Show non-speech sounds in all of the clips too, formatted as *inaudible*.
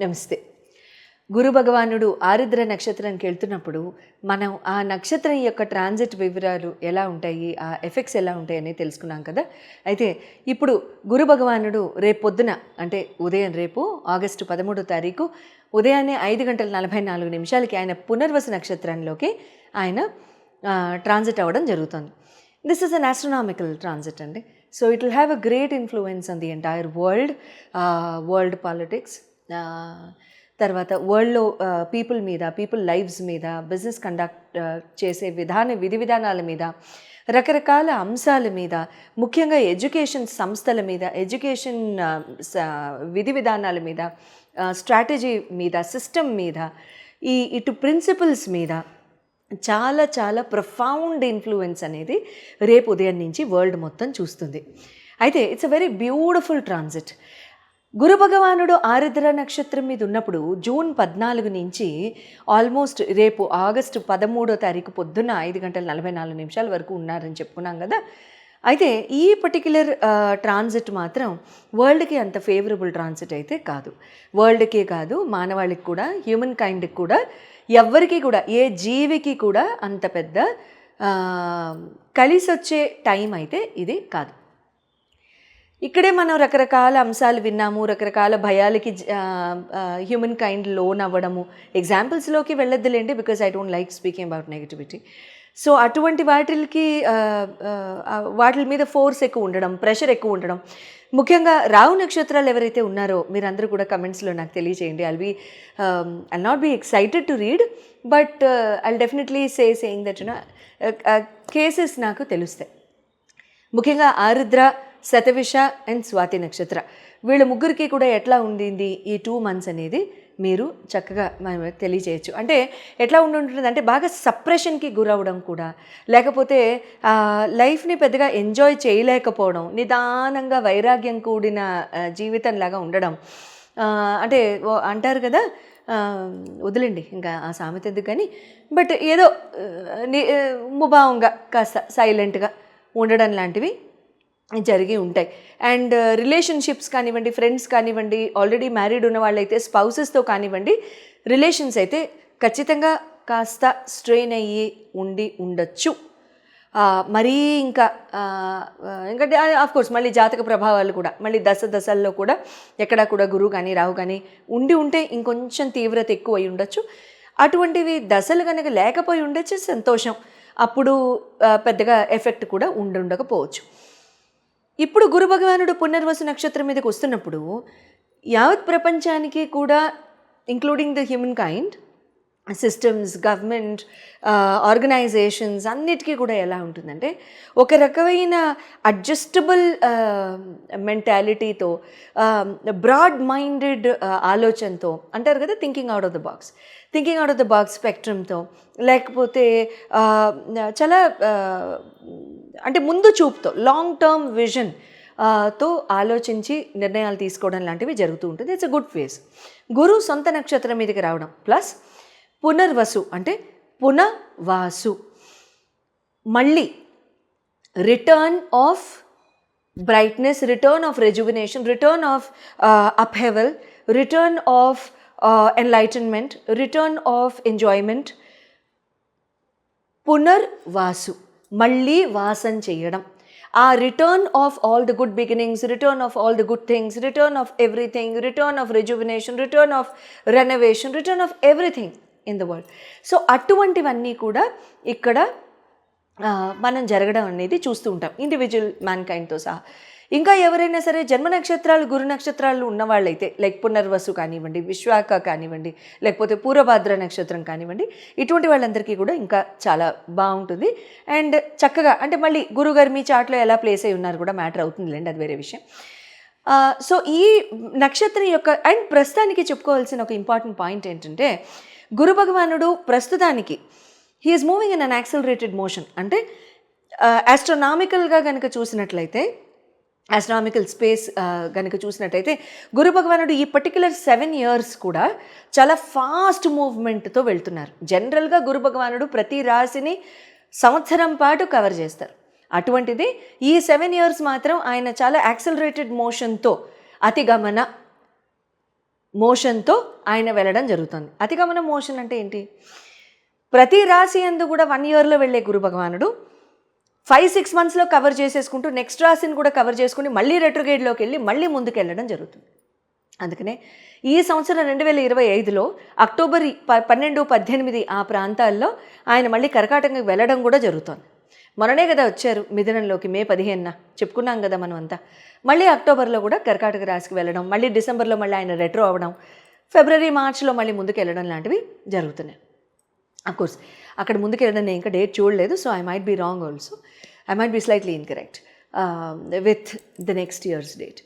నమస్తే. గురు భగవానుడు ఆరుద్ర నక్షత్రానికి వెళ్తున్నప్పుడు మనం ఆ నక్షత్రం యొక్క ట్రాన్సిట్ వివరాలు ఎలా ఉంటాయి ఆ ఎఫెక్ట్స్ ఎలా ఉంటాయి తెలుసుకున్నాం కదా. అయితే ఇప్పుడు గురు భగవానుడు రేపు పొద్దున అంటే ఉదయం రేపు ఆగస్టు పదమూడో తారీఖు ఉదయాన్నే ఐదు గంటల నలభై నాలుగు నిమిషాలకి ఆయన పునర్వసు నక్షత్రంలోకి ఆయన ట్రాన్సిట్ అవ్వడం జరుగుతుంది. This is an astronomical transit అండి. So it will have a great influence on the entire world world politics తర్వాత వరల్డ్లో పీపుల్ మీద పీపుల్ లైవ్స్ మీద బిజినెస్ కండక్ట్ చేసే విధాన విధి విధానాల మీద రకరకాల అంశాల మీద ముఖ్యంగా ఎడ్యుకేషన్ సంస్థల మీద ఎడ్యుకేషన్ విధి విధానాల మీద స్ట్రాటజీ మీద సిస్టమ్ మీద ఈ ఇటు ప్రిన్సిపల్స్ మీద చాలా చాలా ప్రొఫౌండ్ ఇన్ఫ్లుయెన్స్ అనేది రేపు ఉదయం నుంచి వరల్డ్ మొత్తం చూస్తుంది. అయితే it's a very beautiful transit. Guru భగవానుడు ఆరుద్ర నక్షత్రం మీద ఉన్నప్పుడు జూన్ పద్నాలుగు నుంచి ఆల్మోస్ట్ రేపు ఆగస్టు పదమూడో తారీఖు పొద్దున్న ఐదు గంటల నలభై నాలుగు నిమిషాల వరకు ఉన్నారని చెప్పుకున్నాం కదా. అయితే ఈ పర్టిక్యులర్ ట్రాన్సిట్ మాత్రం వరల్డ్కి అంత ఫేవరబుల్ ట్రాన్సిట్ అయితే కాదు. వరల్డ్కే కాదు మానవాళికి కూడా హ్యూమన్ కైండ్కి కూడా ఎవ్వరికి కూడా ఏ జీవికి కూడా అంత పెద్ద కలిసొచ్చే టైం అయితే ఇది కాదు. ఇక్కడే మనం రకరకాల అంశాలు విన్నాము రకరకాల భయాలకి హ్యూమన్ కైండ్ లోన్ అవ్వడము. ఎగ్జాంపుల్స్లోకి వెళ్ళొద్దులేండి because I don't like speaking about negativity so అటువంటి వాటికి వాటి మీద ఫోర్స్ ఎక్కువ ఉండడం ప్రెషర్ ఎక్కువ ఉండడం. ముఖ్యంగా రావు నక్షత్రాలు ఎవరైతే ఉన్నారో మీరందరూ కూడా కమెంట్స్లో నాకు తెలియచేయండి. I'll be I'll not be excited to read but I'll definitely say saying that cases నాకు తెలుస్తాయి. ముఖ్యంగా ఆరుద్ర శతవిష అండ్ స్వాతి నక్షత్ర. వీళ్ళ ముగ్గురికి కూడా ఎట్లా ఉండింది ఈ టూ మంత్స్ అనేది మీరు చక్కగా మనం తెలియచేయచ్చు. అంటే ఎట్లా ఉండి ఉంటుంది అంటే బాగా సప్రెషన్కి గురవడం కూడా లేకపోతే లైఫ్ని పెద్దగా ఎంజాయ్ చేయలేకపోవడం నిదానంగా వైరాగ్యం కూడిన జీవితంలాగా ఉండడం. అంటే అంటారు కదా వదిలేండి ఇంకా ఆ సామెత ఎందుకు కానీ బట్ ఏదో ముభావంగా కాస్త సైలెంట్గా ఉండడం లాంటివి జరిగి ఉంటాయి. అండ్ రిలేషన్షిప్స్ uh, కానివ్వండి ఫ్రెండ్స్ కానివ్వండి ఆల్రెడీ మ్యారీడ్ ఉన్న వాళ్ళైతే స్పౌసెస్తో కానివ్వండి రిలేషన్స్ అయితే ఖచ్చితంగా కాస్త స్ట్రెయిన్ అయ్యి ఉండి ఉండొచ్చు. మరీ ఇంకా ఎందుకంటే కోర్స్ మళ్ళీ జాతక ప్రభావాలు కూడా మళ్ళీ దశ దశల్లో కూడా ఎక్కడ కూడా గురువు కానీ రావు కానీ ఉండి ఉంటే ఇంకొంచెం తీవ్రత ఎక్కువ అయి ఉండొచ్చు. అటువంటివి దశలు కనుక లేకపోయి ఉండొచ్చు సంతోషం. అప్పుడు పెద్దగా ఎఫెక్ట్ కూడా ఉండుండకపోవచ్చు. ఇప్పుడు గురు భగవానుడు పునర్వసు నక్షత్రం మీదకి వస్తున్నప్పుడు యావత్ ప్రపంచానికి కూడా including the human kind systems government organisations అన్నిటికీ కూడా ఎలా ఉంటుందంటే ఒక రకమైన అడ్జస్టబుల్ మెంటాలిటీతో బ్రాడ్ మైండెడ్ ఆలోచనతో అంటారు కదా thinking out of the box thinking out of the box స్పెక్ట్రమ్తో లేకపోతే uh, చాలా uh, అంటే ముందు చూపుతో లాంగ్ టర్మ్ విజన్తో ఆలోచించి నిర్ణయాలు తీసుకోవడం లాంటివి జరుగుతూ ఉంటుంది. It's a good phase Guru సొంత నక్షత్రం మీదకి రావడం. ప్లస్ పునర్వసు అంటే పునవాసు. మళ్ళీ return of brightness return of rejuvenation return of upheaval return of enlightenment return of enjoyment Punarvasu. మళ్ళీ వాసం చేయడం. ఆ return of all the good beginnings return of all the good things return of everything return of rejuvenation return of renovation return of everything in the world so అటువంటివన్నీ కూడా ఇక్కడ మనం జరగడం అనేది చూస్తూ ఉంటాం. ఇండివిజువల్ మ్యాన్ కైండ్తో సహా. ఇంకా ఎవరైనా సరే జన్మ నక్షత్రాలు గురు నక్షత్రాలు ఉన్నవాళ్ళైతే లైక్ పునర్వసు కానివ్వండి విశ్వాక కానివ్వండి లేకపోతే పూర్వభాద్ర నక్షత్రం కానివ్వండి ఇటువంటి వాళ్ళందరికీ కూడా ఇంకా చాలా బాగుంటుంది. అండ్ చక్కగా అంటే మళ్ళీ గురుగారు మీ చాట్లో ఎలా ప్లేస్ అయి ఉన్నారు కూడా మ్యాటర్ అవుతుందిలేండి అది వేరే విషయం. సో ఈ నక్షత్రం యొక్క అండ్ ప్రస్తుతానికి చెప్పుకోవాల్సిన ఒక ఇంపార్టెంట్ పాయింట్ ఏంటంటే గురు భగవానుడు ప్రస్తుతానికి he's moving in an accelerated motion అంటే ఆస్ట్రోనామికల్గా కనుక చూసినట్లయితే ఆస్ట్రామికల్ స్పేస్ కనుక చూసినట్టయితే గురు భగవానుడు ఈ పర్టికులర్ సెవెన్ ఇయర్స్ కూడా చాలా ఫాస్ట్ మూవ్మెంట్తో వెళ్తున్నారు. జనరల్గా గురు భగవానుడు ప్రతి రాశిని సంవత్సరం పాటు కవర్ చేస్తారు. అటువంటిది ఈ సెవెన్ ఇయర్స్ మాత్రం ఆయన చాలా యాక్సలరేటెడ్ మోషన్తో అతిగమన మోషన్తో ఆయన వెళ్ళడం జరుగుతుంది. అతిగమన మోషన్ అంటే ఏంటి? ప్రతి రాశి అందు కూడా వన్ ఇయర్లో వెళ్ళే గురు భగవానుడు ఫైవ్ సిక్స్ మంత్స్లో కవర్ చేసేసుకుంటూ నెక్స్ట్ రాశిని కూడా కవర్ చేసుకుని మళ్ళీ రెట్రోగేడ్లోకి వెళ్ళి మళ్ళీ ముందుకు వెళ్ళడం జరుగుతుంది. అందుకనే ఈ సంవత్సరం రెండు వేల ఇరవై ఐదులో అక్టోబర్ ప పన్నెండు పద్దెనిమిది ఆ ప్రాంతాల్లో ఆయన మళ్ళీ కర్కాటకంకి వెళ్ళడం కూడా జరుగుతోంది. మొన్ననే కదా వచ్చారు మిథునంలోకి మే పదిహేనున. చెప్పుకున్నాం కదా మనం అంతా మళ్ళీ అక్టోబర్లో కూడా కర్కాటక రాశికి వెళ్ళడం మళ్ళీ డిసెంబర్లో మళ్ళీ ఆయన రెట్రో అవ్వడం ఫిబ్రవరి మార్చిలో మళ్ళీ ముందుకు వెళ్ళడం లాంటివి జరుగుతున్నాయి. కోర్స్ అక్కడ ముందుకు వెళ్ళడం నేను ఇంకా డేట్ చూడలేదు so I might be wrong also I might be slightly incorrect with the next years date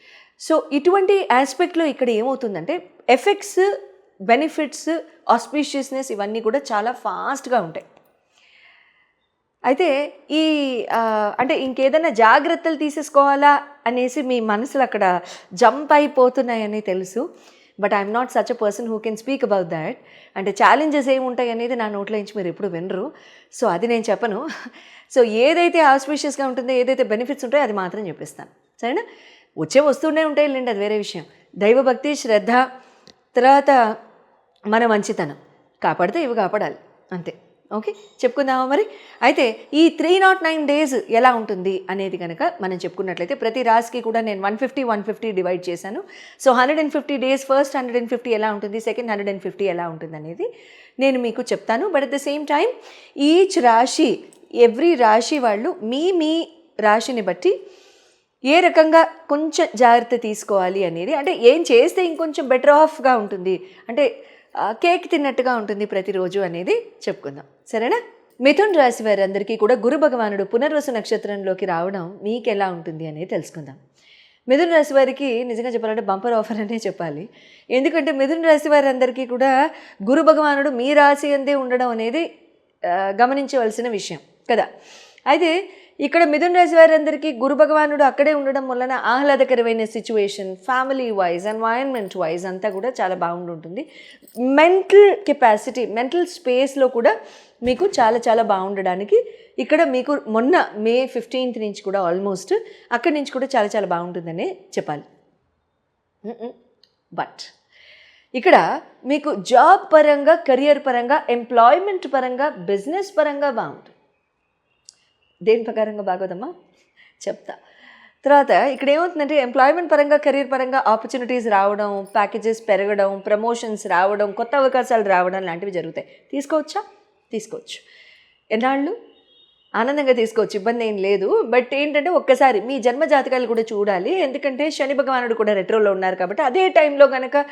so ఇటువంటి ఆస్పెక్ట్లో ఇక్కడ ఏమవుతుందంటే ఎఫెక్ట్స్ బెనిఫిట్స్ ఆస్పీషియస్నెస్ ఇవన్నీ కూడా చాలా ఫాస్ట్గా ఉంటాయి. అయితే ఈ అంటే ఇంకేదైనా జాగ్రత్తలు తీసేసుకోవాలా అనేసి మీ మనసులు అక్కడ జంప్ అయిపోతున్నాయని తెలుసు. But I'm not such a person who can speak about that అంటే ఛాలెంజెస్ ఏముంటాయి అనేది నా నోట్లో నుంచి మీరు ఎప్పుడు వినరు. సో అది నేను చెప్పను. *laughs* సో ఏదైతే ఆస్పిషియస్గా ఉంటుందో ఏదైతే బెనిఫిట్స్ ఉంటాయో అది మాత్రం చెప్పిస్తాను. సరేనా? వచ్చే వస్తూనే ఉంటాయి లేండి అది వేరే విషయం. దైవభక్తి శ్రద్ధ తర్వాత మన మంచితనం. కాపాడితే ఇవి కాపాడాలి. అంతే. ఓకే చెప్పుకుందామా మరి? అయితే ఈ త్రీ నాట్ నైన్ డేస్ ఎలా ఉంటుంది అనేది కనుక మనం చెప్పుకున్నట్లయితే ప్రతి రాశికి కూడా నేను one fifty one fifty divide చేశాను. So hundred and fifty days first hundred and fifty ఎలా ఉంటుంది? సెకండ్ హండ్రెడ్ అండ్ ఫిఫ్టీ ఎలా ఉంటుంది అనేది నేను మీకు చెప్తాను. But at the same time each రాశి ఎవ్రీ రాశి వాళ్ళు మీ మీ రాశిని బట్టి ఏ రకంగా కొంచెం జాగ్రత్త తీసుకోవాలి అనేది అంటే ఏం చేస్తే ఇంకొంచెం బెటర్ ఆఫ్గా ఉంటుంది అంటే కేక్ తిన్నట్టుగా ఉంటుంది ప్రతిరోజు అనేది చెప్పుకుందాం. సరేనా? మిథున్ రాశి వారందరికీ కూడా గురు భగవానుడు పునర్వసు నక్షత్రంలోకి రావడం మీకు ఎలా ఉంటుంది అనేది తెలుసుకుందాం. మిథున రాశి వారికి నిజంగా చెప్పాలంటే బంపర్ ఆఫర్ అనే చెప్పాలి. ఎందుకంటే మిథున రాశి వారందరికీ కూడా గురు భగవానుడు మీ రాశి అందే ఉండడం అనేది గమనించవలసిన విషయం కదా. అయితే ఇక్కడ మిథున్ రాశి వారందరికీ గురు భగవానుడు అక్కడే ఉండడం వలన ఆహ్లాదకరమైన situation family wise environment wise అంతా కూడా చాలా బాగుంటుంది మెంటల్ కెపాసిటీ మెంటల్ స్పేస్లో కూడా మీకు చాలా చాలా బాగుండడానికి ఇక్కడ మీకు మొన్న మే ఫిఫ్టీన్త్ నుంచి కూడా ఆల్మోస్ట్ అక్కడి నుంచి కూడా చాలా చాలా బాగుంటుందనే చెప్పాలి. బట్ ఇక్కడ మీకు జాబ్ పరంగా కెరియర్ పరంగా ఎంప్లాయ్మెంట్ పరంగా బిజినెస్ పరంగా బాగుంటుంది. దేని ప్రకారంగా బాగోదమ్మా? చెప్తా. తర్వాత ఇక్కడ ఏమవుతుందంటే ఎంప్లాయ్మెంట్ పరంగా కెరీర్ పరంగా ఆపర్చునిటీస్ రావడం ప్యాకేజెస్ పెరగడం ప్రమోషన్స్ రావడం కొత్త అవకాశాలు రావడం లాంటివి జరుగుతాయి. తీసుకోవచ్చా? తీసుకోవచ్చు. ఎన్నాళ్ళు? ఆనందంగా తీసుకోవచ్చు ఇబ్బంది ఏం లేదు. బట్ ఏంటంటే ఒక్కసారి మీ జన్మ జాతకాలు కూడా చూడాలి. ఎందుకంటే శని భగవానుడు కూడా రెట్రోలో ఉన్నారు కాబట్టి అదే టైంలో కనుక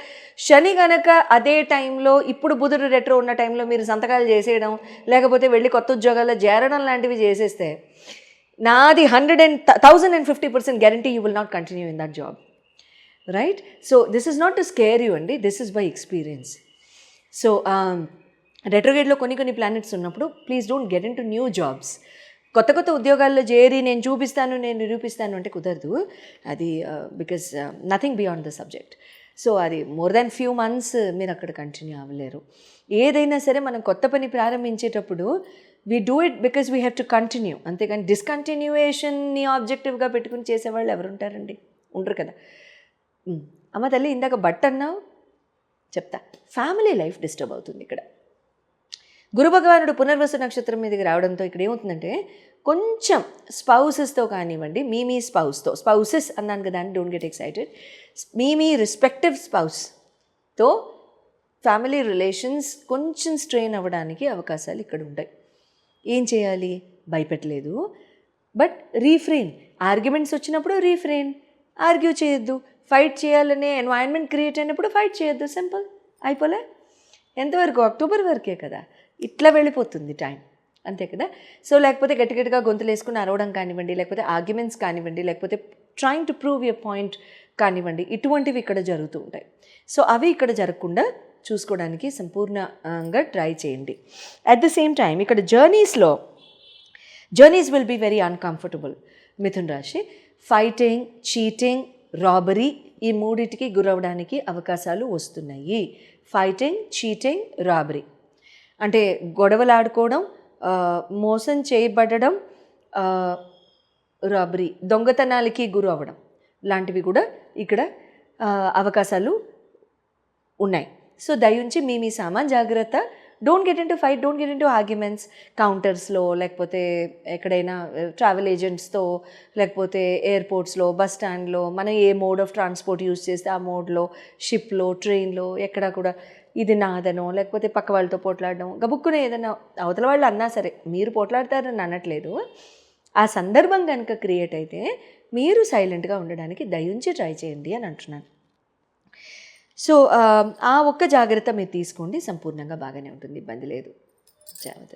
శని గనక అదే టైంలో ఇప్పుడు బుధుడు రెట్రో ఉన్న టైంలో మీరు సంతకాలు చేసేయడం లేకపోతే వెళ్ళి కొత్త ఉద్యోగాల్లో చేరడం లాంటివి చేసేస్తే నాది hundred and thousand and fifty percent guarantee you will not continue in that job right so this is not to scare you అండి. This is by experience so రెట్రోగేట్లో కొన్ని కొన్ని ప్లానెట్స్ ఉన్నప్పుడు please don't get into new jobs కొత్త కొత్త ఉద్యోగాల్లో చేరి నేను చూపిస్తాను నేను నిరూపిస్తాను అంటే కుదరదు. అది because nothing beyond the subject so అది మోర్ దాన్ ఫ్యూ మంత్స్ మీరు అక్కడ కంటిన్యూ అవ్వలేరు. ఏదైనా సరే మనం కొత్త పని ప్రారంభించేటప్పుడు we do it because we have to continue అంతేకాని డిస్కంటిన్యూయేషన్ని ఆబ్జెక్టివ్గా పెట్టుకుని చేసేవాళ్ళు ఎవరు ఉంటారండి ఉండరు కదా. అమ్మ తల్లి ఇందాక బట్ట అన్నావు చెప్తా. ఫ్యామిలీ లైఫ్ డిస్టర్బ్ అవుతుంది ఇక్కడ. గురు భగవానుడు పునర్వసు నక్షత్రం మీదకి రావడంతో ఇక్కడ ఏమవుతుందంటే కొంచెం స్పౌసెస్తో కానివ్వండి మీ మీ స్పౌస్తో స్పౌసెస్ అన్నాను కదా అండి డోంట్ గెట్ ఎక్సైటెడ్ మీ మీ రెస్పెక్టివ్ స్పౌస్తో ఫ్యామిలీ రిలేషన్స్ కొంచెం స్ట్రెయిన్ అవ్వడానికి అవకాశాలు ఇక్కడ ఉంటాయి. ఏం చేయాలి? భయపెట్టలేదు. బట్ రీఫ్రెయిన్ ఆర్గ్యుమెంట్స్ వచ్చినప్పుడు రీఫ్రెయిన్ ఆర్గ్యూ చేయొద్దు. ఫైట్ చేయాలనే ఎన్వైరన్మెంట్ క్రియేట్ అయినప్పుడు ఫైట్ చేయొద్దు. సింపుల్. అయిపోలే? ఎంతవరకు? అక్టోబర్ వరకే కదా. ఇట్లా వెళ్ళిపోతుంది టైం అంతే కదా? సో లేకపోతే గట్టి గట్టిగా గొంతులు వేసుకుని అరవడం కానివ్వండి లేకపోతే ఆర్గ్యుమెంట్స్ కానివ్వండి లేకపోతే trying to prove your point కానివ్వండి ఇటువంటివి ఇక్కడ జరుగుతూ ఉంటాయి. సో అవి ఇక్కడ జరగకుండా చూసుకోవడానికి సంపూర్ణంగా ట్రై చేయండి. అట్ ద సేమ్ టైం ఇక్కడ జర్నీస్లో journeys will be very uncomfortable Mithun రాశి ఫైటింగ్ చీటింగ్ రాబరీ ఈ మూడిటికి గురవడానికి అవకాశాలు వస్తున్నాయి. ఫైటింగ్ చీటింగ్ రాబరీ అంటే గొడవలాడుకోవడం మోసం చేయబడడం రాబరీ దొంగతనాలకి గురి అవ్వడం లాంటివి కూడా ఇక్కడ అవకాశాలు ఉన్నాయి. సో దయించి మీ మీ సామాన్ జాగ్రత్త don't get into fight don't get into arguments కౌంటర్స్లో లేకపోతే ఎక్కడైనా eh, ట్రావెల్ ఏజెంట్స్తో లేకపోతే ఎయిర్పోర్ట్స్లో బస్ స్టాండ్లో మనం ఏ మోడ్ ఆఫ్ ట్రాన్స్పోర్ట్ యూస్ చేస్తే ఆ మోడ్లో షిప్లో ట్రైన్లో ఎక్కడ కూడా ఇది నాదనో లేకపోతే పక్క వాళ్ళతో పోట్లాడడం గబుక్కున ఏదైనా అవతల వాళ్ళు అన్నా సరే మీరు పోట్లాడతారని అనట్లేదు. ఆ సందర్భం కనుక క్రియేట్ అయితే మీరు సైలెంట్గా ఉండడానికి దయించి ట్రై చేయండి అని అంటున్నాను. సో ఆ, ఒక్క జాగ్రత్త మీరు తీసుకోండి. సంపూర్ణంగా బాగానే ఉంటుంది. ఇబ్బంది లేదు. జాగ్రత్త.